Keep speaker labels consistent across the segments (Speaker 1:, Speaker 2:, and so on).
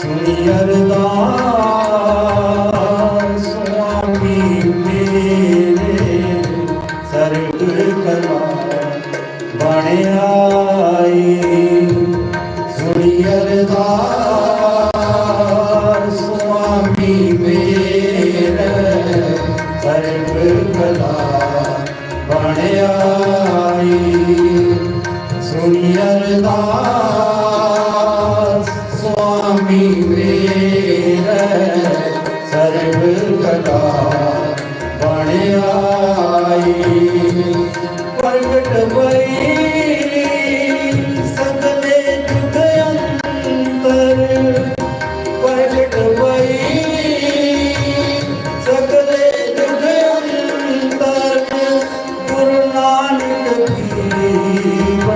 Speaker 1: ਸੁਣੀ ਅਰਦਾਸ ਸੁਆਮੀ ਮੇਰੇ ਸਰਬ ਕਲਾ ਬਣਿਆਈ ਸੁਣੀ ਅਰਦਾਸ ਸੁਆਮੀ ਮੇਰੇ ਸਰਬ ਕਲਾ ਬਣਿਆਈ ਸੁਣੀ ਅਰਦਾਸ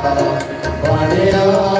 Speaker 1: One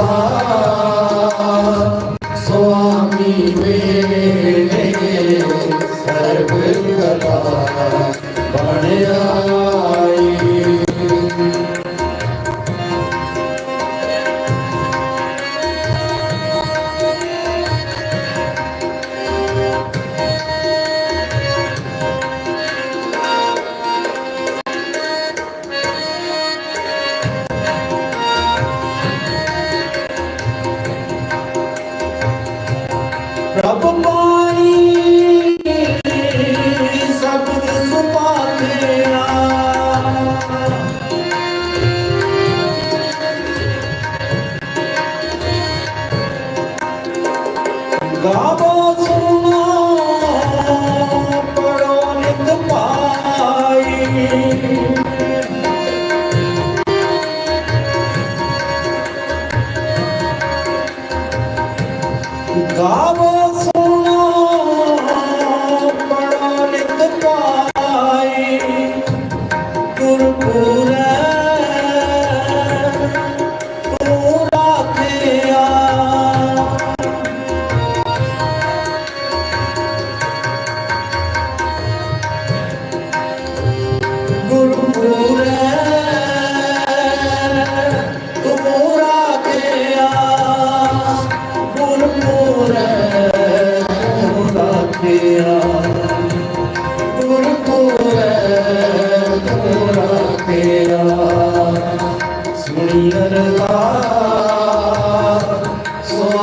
Speaker 1: Allah Thank you.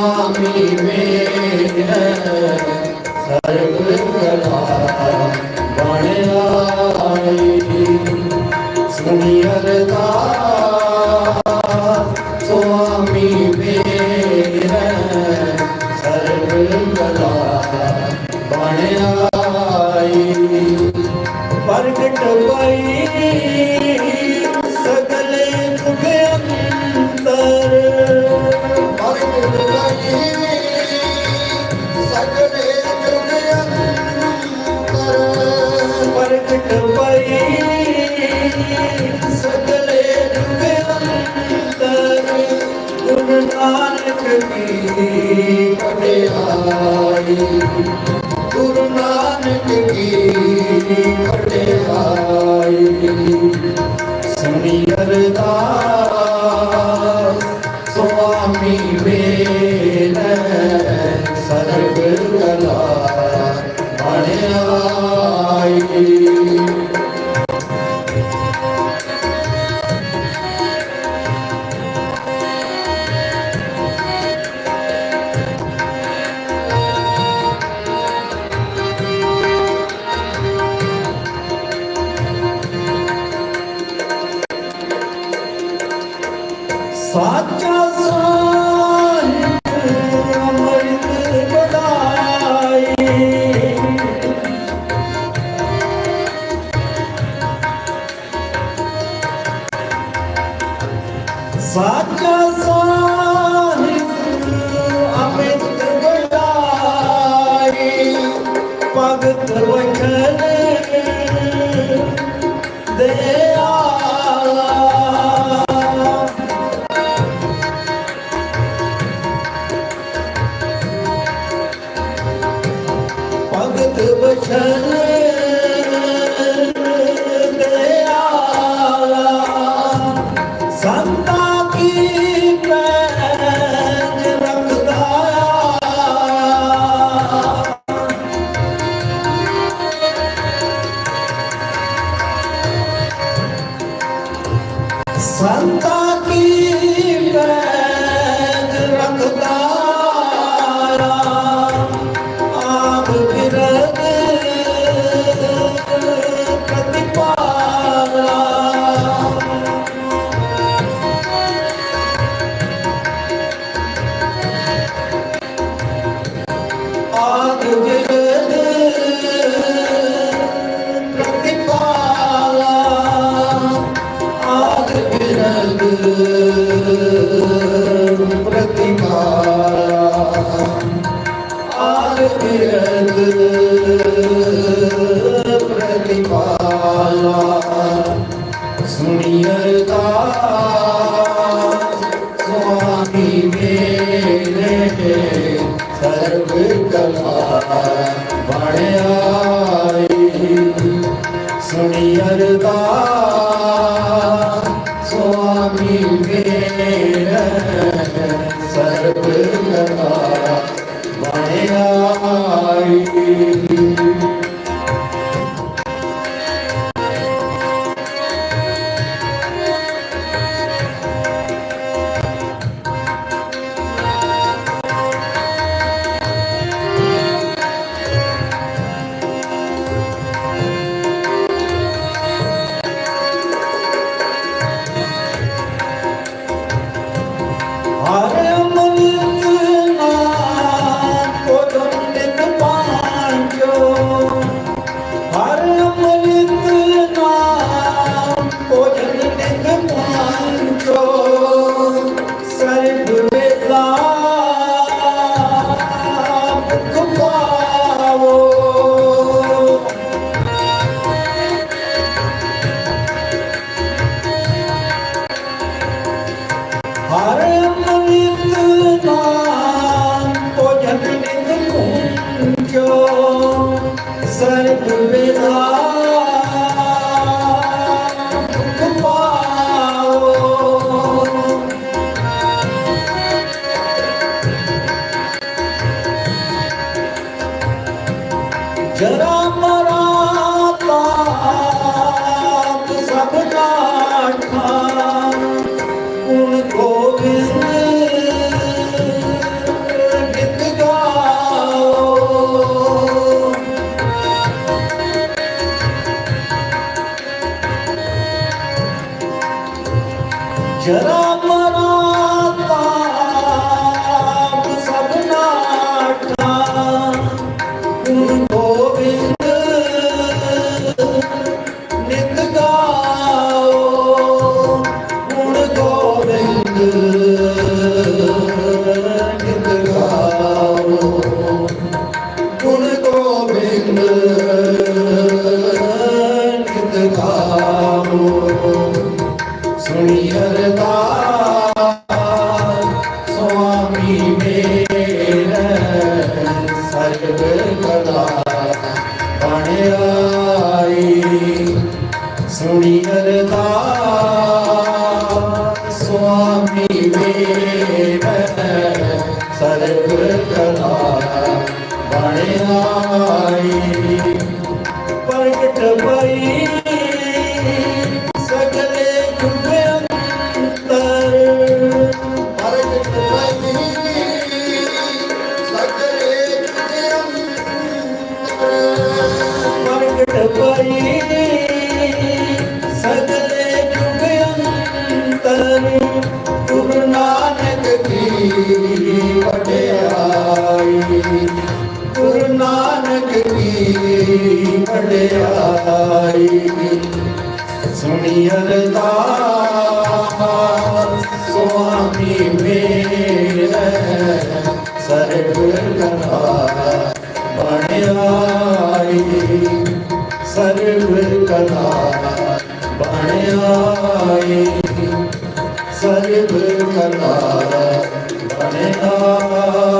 Speaker 1: ਸੁਆਮੀ ਮੇਰੇ ਸਰਬ ਕਲਾ ਬਣਾਈ ਸੁਣੀ ਅਰਦਾਸ ਪਾਈ ਗੁਰੂ ਨਾਨਕ ਕੀ ਖਟਿਆਈ ਸੁਣੀ ਅਰਦਾਸ good. ਵਾਲਾ ਸੁਣੀ ਅਰਦਾਸ Hare பெருங்கடா மணியா ਸੁਆਮੀ ਮੇਰੇ ਸਰਬ ਕਲਾ ਬਣਿਆਈ। ਸਰਬ ਕਲਾ ਬਣਿਆਈ। ਸਰਬ ਕਲਾ ਬਣਿਆਈ।